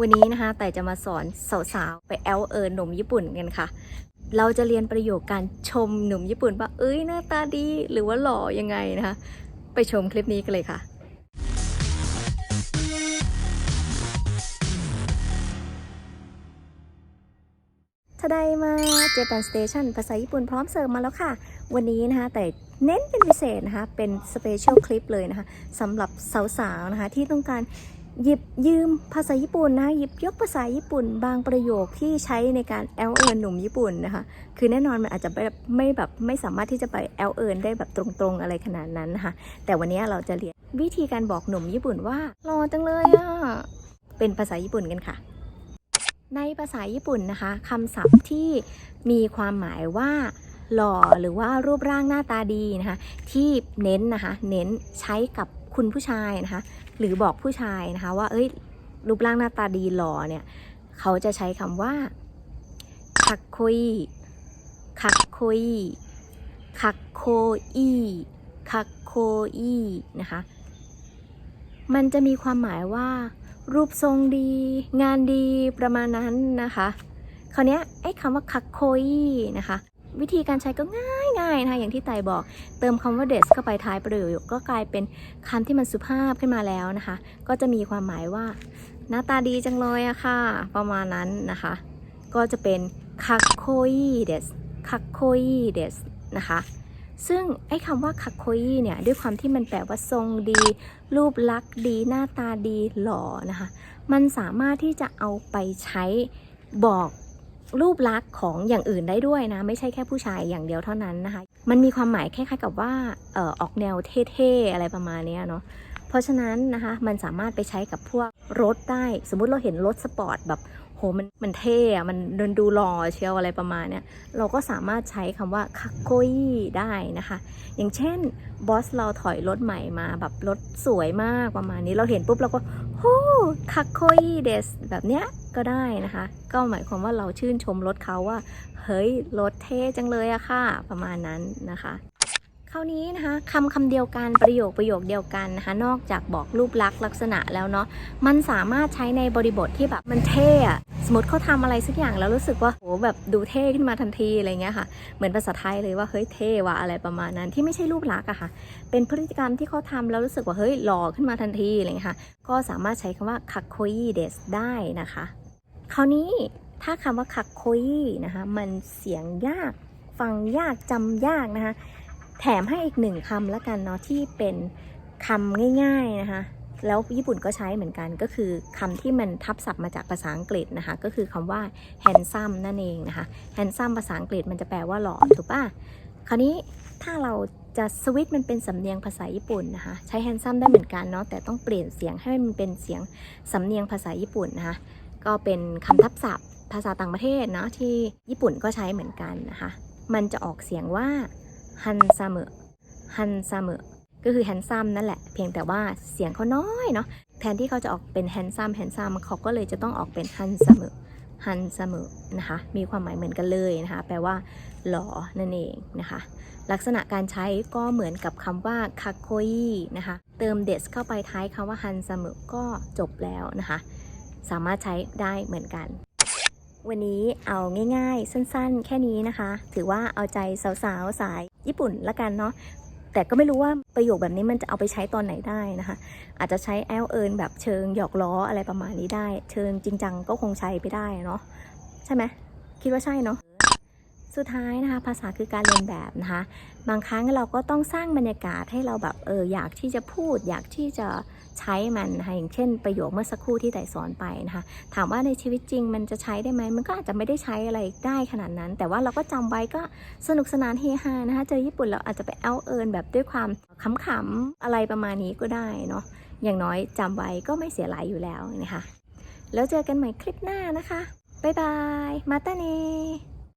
วันนี้นะคะแต่จะมาสอนสาวๆ ไปแอลเอิญหนุ่มญี่ปุ่นกันค่ะ เราจะเรียนประโยคการชมหนุ่มญี่ปุ่นว่า เอ้ยหน้าตาดีหรือว่าหล่อยังไงนะคะ ไปชมคลิปนี้กันเลยค่ะ ทดายมาเจแปนสเตชันภาษาญี่ปุ่นพร้อมเสิร์ฟมาแล้วค่ะ วันนี้นะคะแต่เน้นเป็นพิเศษนะคะ เป็นสเปเชียลคลิปเลยนะคะสำหรับสาวๆนะคะที่ต้องการ หยิบยืมภาษาญี่ปุ่นนะหยิบยกภาษาญี่ปุ่น บางประโยคที่ใช้ในการแอลเอินหนุ่มญี่ปุ่นนะคะคือแน่นอนมันอาจจะแบบไม่แบบไม่สามารถที่จะไปแอลเอินได้แบบตรงๆอะไรขนาดนั้นนะคะแต่วันนี้เราจะเรียนวิธีการบอกหนุ่มญี่ปุ่นว่าหล่อจังเลยอะเป็นภาษาญี่ปุ่นกันค่ะ ในภาษาญี่ปุ่นนะคะคำศัพท์ที่มีความหมายว่าหล่อหรือว่ารูปร่างหน้าตาดีนะคะที่เน้นนะคะเน้นใช้กับ คุณผู้ชายนะคะ หรือบอกผู้ชายนะคะว่าเอ้ยรูปร่างหน้าตาดีหล่อเนี่ยเขาจะใช้คำว่าคักโคยคักโคยคักโคอีคักโคอีนะคะ มันจะมีความหมายว่า รูปทรงดี งานดีประมาณนั้นนะคะ คราวเนี้ยไอ้คำว่าคักโคอีนะคะ วิธีการใช้ก็ง่ายายนะคะอย่างที่ไต่บอก เติมคำว่าเดสเข้าไปท้ายประโยคก็กลายเป็นคำที่มันสุภาพขึ้นมาแล้วนะคะ ก็จะมีความหมายว่า หน้าตาดีจังเลยอะค่ะ ประมาณนั้นนะคะ ก็จะเป็นคักโคอีเดสคักโคอีเดสนะคะซึ่งไอ้คำว่าคักโคอีเนี่ยด้วยความที่มันแปลว่าทรงดี รูปลักษณ์ดี หน้าตาดีหล่อนะคะ มันสามารถที่จะเอาไปใช้บอก รูปลักษณ์ของอย่างอื่นได้ด้วยนะ ไม่ใช่แค่ผู้ชายอย่างเดียวเท่านั้นนะคะ มันมีความหมายคล้ายๆกับว่าอออกแนวเท่ๆอะไรประมาณนี้เนาะ เพราะฉะนั้นนะคะมันสามารถไปใช้กับพวกรถได้ สมมุติเราเห็นรถสปอร์ตแบบโหมันมันเท่อะมันเดินดูหล่อเชียวอะไรประมาณเนี้ยเราก็สามารถใช้คำว่าคักโกยได้นะคะ อย่างเช่นบอสเราถอยรถใหม่มาแบบรถสวยมากประมาณนี้เราเห็นปุ๊บเราก็โหคักโคยเดสแบบเนี้ยก็ได้นะคะ ก็หมายความว่าเราชื่นชมรถเขาว่า เฮ้ยรถเท่จังเลยอะค่ะ ประมาณนั้นนะคะ คราวนี้นะคะคำคำเดียวกันประโยคประโยคเดียวกันนะคะนอกจากบอกรูปลักษณ์ลักษณะแล้วเนาะมันสามารถใช้ในบริบทที่แบบมันเท่อะสมมติเขาทำอะไรสักอย่างแล้วรู้สึกว่าโหแบบดูเท่ขึ้นมาทันทีอะไรเงี้ยค่ะ เหมือนภาษาไทยเลยว่าเฮ้ยเท่ว่ะอะไรประมาณนั้นที่ไม่ใช่รูปลักษณ์อะค่ะ เป็นพฤติกรรมที่เขาทำแล้วรู้สึกว่าเฮ้ยหล่อขึ้นมาทันทีอะไรเงี้ยค่ะ ก็สามารถใช้คำว่าคักโคยเดสได้นะคะ คราวนี้ถ้าคำว่าคักโคยนะคะมันเสียงยากฟังยากจำยากนะคะ แถมให้อีกหนึ่งคำล้วกันเนาะที่เป็นคำง่ายๆนะคะแล้วญี่ปุ่นก็ใช้เหมือนกันก็คือคำที่มันทับศัพท์มาจากภาษาอังกฤษนะคะ ก็คือคำว่า handsome นั่นเองนะคะ handsome ภาษาอังกฤษมันจะแปลว่าหล่อถูกป่ะคราวนี้ถ้าเราจะสวิตมันเป็นสำเนียงภาษาญี่ปุ่นนะคะใช้ handsome ได้เหมือนกันเนาะแต่ต้องเปลี่ยนเสียงให้มันเป็นเสียงสำเนียงภาษาญี่ปุ่นนะคะก็เป็นคำทับศัพท์ ภาษาต่างประเทศเนาะที่ญี่ปุ่นก็ใช้เหมือนกันนะคะ มันจะออกเสียงว่า ฮันซามฮันซามก็คือแฮนซัมนั่นแหละ เพียงแต่ว่าเสียงเขาน้อยเนาะแทนที่เขาจะออกเป็นแฮนซัมแฮนซัมเขาก็เลยจะต้องออกเป็นฮันซามฮันซามนะคะมีความหมายเหมือนกันเลยนะคะ แปลว่า หล่อนั่นเองนะคะ ลักษณะการใช้ก็เหมือนกับคำว่าคาโคยนะคะ เติมเดสเข้าไปท้ายคำว่าฮันซามก็จบแล้วนะคะ สามารถใช้ได้เหมือนกัน วันนี้เอาง่ายๆ สั้นๆ แค่นี้นะคะ ถือว่าเอาใจสาวๆ สายญี่ปุ่นละกันเนาะแต่ก็ไม่รู้ว่าประโยคแบบนี้มันจะเอาไปใช้ตอนไหนได้นะคะ อาจจะใช้แอลเอินแบบเชิงหยอกล้ออะไรประมาณนี้ได้ เชิงจริงจังก็คงใช้ไปได้เนาะใช่ไหมคิดว่าใช่เนาะ สุดท้ายนะคะภาษาคือการเรียนแบบนะคะ บางครั้งเราก็ต้องสร้างบรรยากาศให้เราแบบเอออยากที่จะพูด อยากที่จะใช้มันนะคะอย่างเช่น ประโยคเมื่อสักครู่ที่ไต่สอนไปนะคะถามว่าในชีวิตจริงมันจะใช้ได้ไหมมันก็อาจจะไม่ได้ใช้อะไรได้ขนาดนั้น แต่ว่าเราก็จำไว้ก็สนุกสนานเฮฮานะคะเจอญี่ปุ่นเราอาจจะไปเอาเอินแบบด้วยความขำๆอะไรประมาณนี้ก็ได้เนาะอย่างน้อยจำไว้ก็ไม่เสียหลายอยู่แล้วนะคะแล้วเจอกันใหม่คลิปหน้านะคะบ๊ายบายมาตาเน